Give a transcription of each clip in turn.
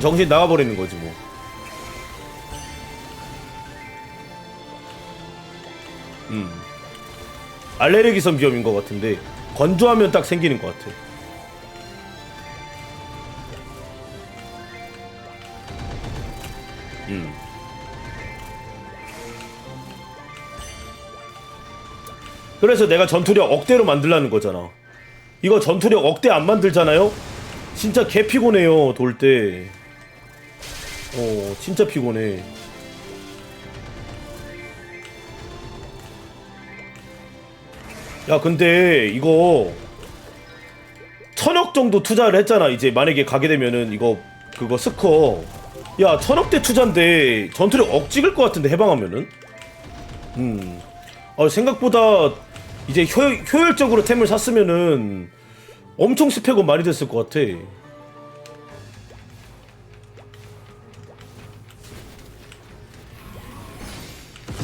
정신 나가버리는 거지 뭐. 음. 알레르기성 비염인 것 같은데 건조하면 딱 생기는 것 같아. 음. 그래서 내가 전투력 억대로 만들라는 거잖아. 이거 전투력 억대 안 만들잖아요? 진짜 개 피곤해요, 돌 때. 어, 진짜 피곤해. 야, 근데 이거 천억 정도 투자를 했잖아. 이제 만약에 가게 되면은 이거 그거 스커. 야, 천억대 투자인데 전투력 억 찍을 것 같은데 해방하면은. 음. 아, 생각보다 이제 효, 효율적으로 템을 샀으면은 엄청 스펙은 많이 됐을 것 같아.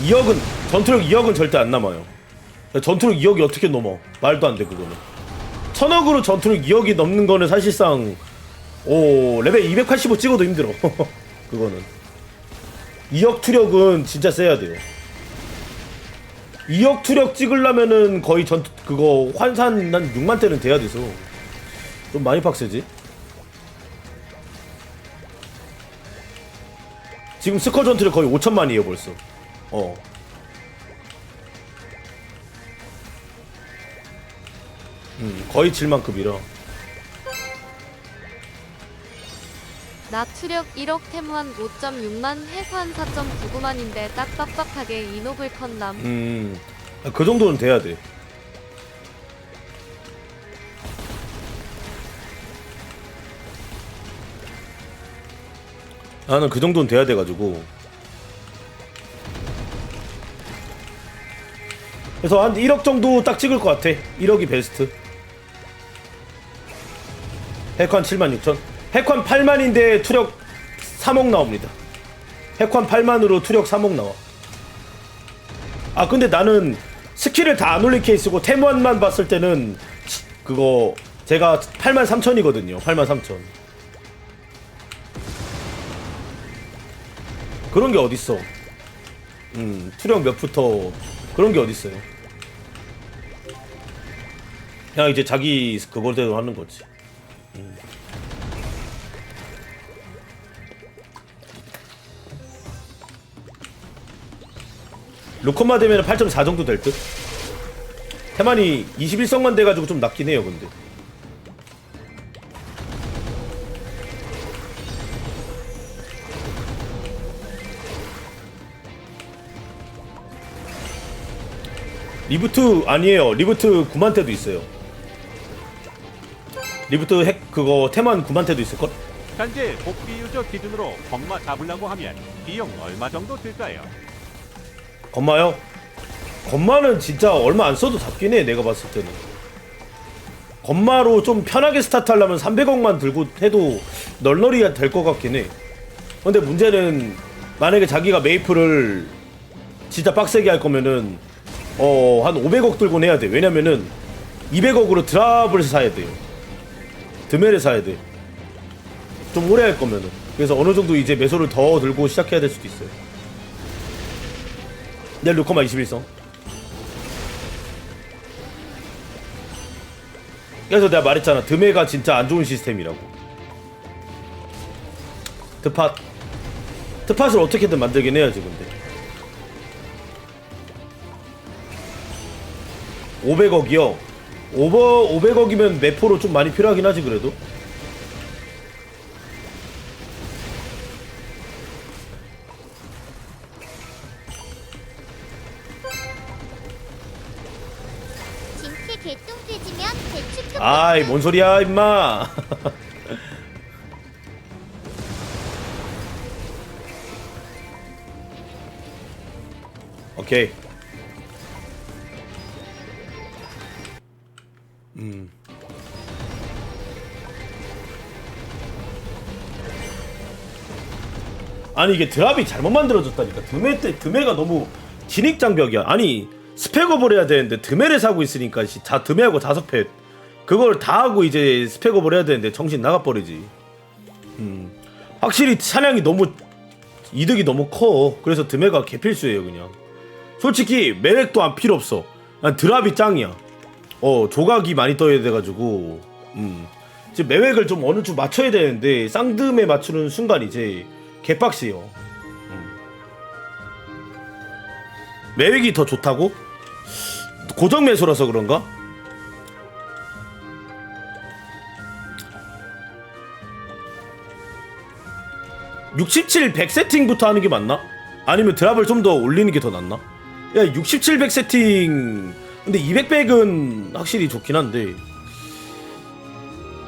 이억은 전투력 2억은 절대 안 남아요. 전투력 2억이 어떻게 넘어? 말도 안 돼 그거는. 천억으로 전투력 2억이 넘는 거는 사실상 오 레벨 285 찍어도 힘들어. 그거는. 2억 투력은 진짜 세야 돼요. 2억 투력 찍으려면은 거의 전 그거 환산 한 6만 대는 돼야 돼서 좀 많이 빡세지. 지금 스커 전투력 거의 5천만이에요 벌써. 어. 음, 거의 7만급이라. 나 추력 1억 템환 5.6만 해수한 4.99만인데 딱 빡빡하게 이노블 컨남 음, 아, 그 정도는 돼야 돼. 나는 그 정도는 돼야 돼가지고. 그래서 한 1억 정도 딱 찍을 것 같아. 1억이 베스트. 핵환 7만 6천. 핵환 8만인데 투력 3억 나옵니다. 핵환 8만으로 투력 3억 나와. 아 근데 나는 스킬을 다 안 올린 케이스고 템원만 봤을 때는 그거 제가 8만 3천이거든요 8만 3천 그런 게 어딨어 음 투력 몇 부터 그런 게 어딨어요 그냥 이제 자기 그걸대로 하는 거지 음. 루커마 되면 8.4 정도 될 듯? 테만이 21성만 돼가지고 좀 낮긴 해요 근데 리부트 아니에요 리부트 9만 대도 있어요 리부트 핵 그거 테만 9만 대도 있을걸? 현재 복귀 유저 기준으로 건마 잡으려고 하면 비용 얼마 정도 들까요? 건마요? 건마는 진짜 얼마 안 써도 잡긴 해 내가 봤을 때는. 건마로 좀 편하게 스타트 하려면 300억만 들고 해도 널널히 될것 같긴 해. 근데 문제는 만약에 자기가 메이플을 진짜 빡세게 할 거면은 어 한 500억 들고 해야 돼. 왜냐면은 200억으로 드랍을 사야 돼요 드멜을 사야 돼좀 오래 할 거면은. 그래서 어느 정도 이제 매소를 더 들고 시작해야 될 수도 있어요 내 루커마 21성. 그래서 내가 말했잖아. 드메가 진짜 안 좋은 시스템이라고. 드팟. 드팟을 어떻게든 만들긴 해야지, 근데. 500억이요? 오버 500억이면 매포로 좀 많이 필요하긴 하지, 그래도. 개똥 돼지면 대충 아이, 뭔 소리야, 임마. 오케이. 음. 아니 이게 드랍이 잘못 만들어졌다니까 드메 때 드메가 너무 진입 장벽이야 아니 스펙업을 해야 되는데 드메를 사고 있으니까 씨, 다 드메하고 다섯 펫 그걸 다 하고 이제 스펙업을 해야 되는데 정신 나가버리지 음. 확실히 사냥이 너무 이득이 너무 커. 그래서 드메가 개필수예요 그냥. 솔직히 매획도 안 필요 없어. 난 드랍이 짱이야. 어 조각이 많이 떠야 돼가지고 음. 이제 매획을 좀 어느 쪽 맞춰야 되는데 쌍듬에 맞추는 순간 이제 개빡세요. 매획이 더 좋다고? 고정 매수라서 그런가? (67) 100 세팅부터 하는 게 맞나? 아니면 드랍을 좀 더 올리는 게 더 낫나? 야 (67) 100 세팅 근데 200 백은 확실히 좋긴 한데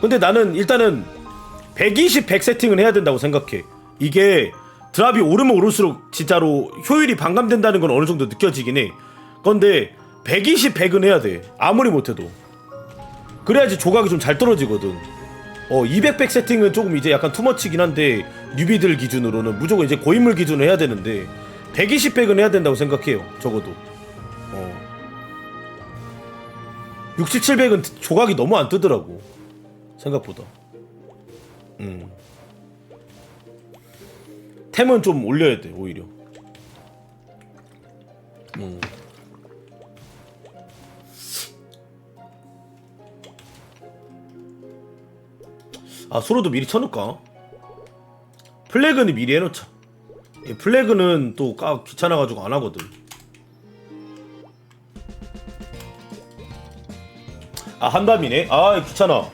근데 나는 일단은 120 100 세팅은 해야 된다고 생각해 이게 드랍이 오르면 오를수록 진짜로 효율이 반감된다는 건 어느 정도 느껴지긴 해 근데 120 100은 해야 돼 아무리 못해도 그래야지 조각이 좀 잘 떨어지거든 어, 200, 100 세팅은 조금 이제 약간 투머치긴 한데 뉴비들 기준으로는 무조건 이제 고인물 기준으로 해야 되는데 120, 100은 해야 된다고 생각해요. 적어도. 어. 60, 700은 조각이 너무 안 뜨더라고. 생각보다. 음. 템은 좀 올려야 돼, 오히려. 음. 아 소로도 미리 쳐놓을까? 플래그는 미리 해놓자 이 플래그는 또 까 귀찮아가지고 안 하거든 아 한밤이네? 아 귀찮아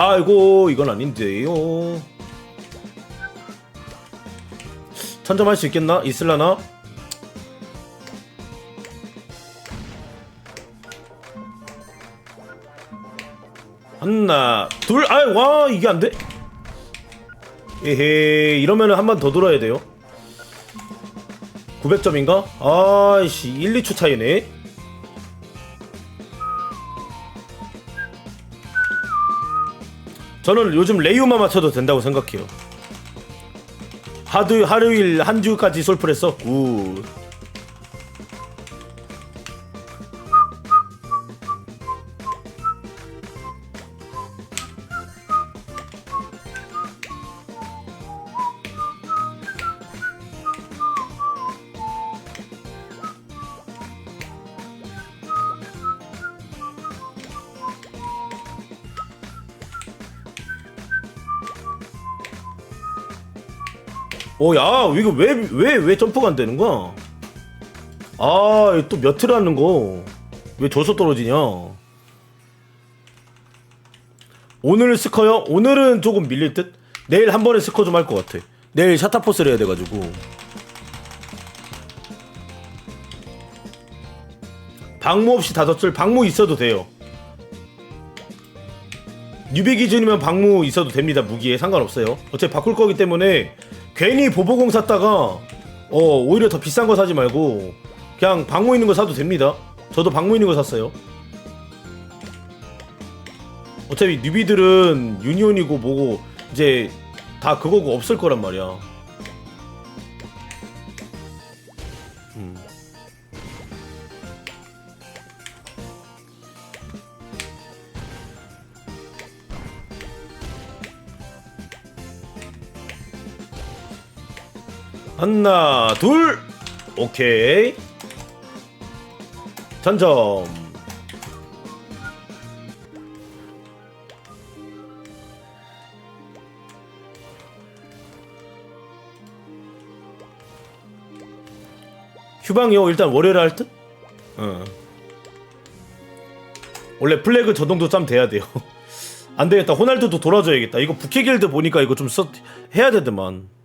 아이고 이건 아닌데요 천점할 수 있겠나? 있을라나? 하나 둘 아이 와 이게 안돼? 에헤 이러면은 한 번 더 돌아야 돼요 900점인가? 아이씨 1, 2초 차이네 저는 요즘 레이오만 맞춰도 된다고 생각해요. 하루 하루일 한 주까지 솔플했어. 굿. 어, 야, 이거 왜, 왜, 왜 점프가 안 되는 거야? 아, 또 몇을 하는 거. 왜 저서 떨어지냐? 오늘 스커요? 오늘은 조금 밀릴 듯? 내일 한 번에 스커 좀 할 것 같아. 내일 샤타포스를 해야 돼가지고. 방무 없이 다섯 줄, 방무 있어도 돼요. 뉴비 기준이면 방무 있어도 됩니다. 무기에 상관없어요. 어차피 바꿀 거기 때문에 괜히 보보공 샀다가 어 오히려 더 비싼 거 사지 말고 그냥 방무 있는 거 사도 됩니다. 저도 방무 있는 거 샀어요. 어차피 뉴비들은 유니온이고 뭐고 이제 다 그거고 없을 거란 말이야. 하나 둘. 오케이. 전점. 휴방이요? 일단 월요일에 할 듯? 어. 원래 플래그 저동도 짬 돼야 돼요. 안 되겠다. 호날두도 돌아줘야겠다. 이거 부캐 길드 보니까 이거 좀 써, 해야 되더만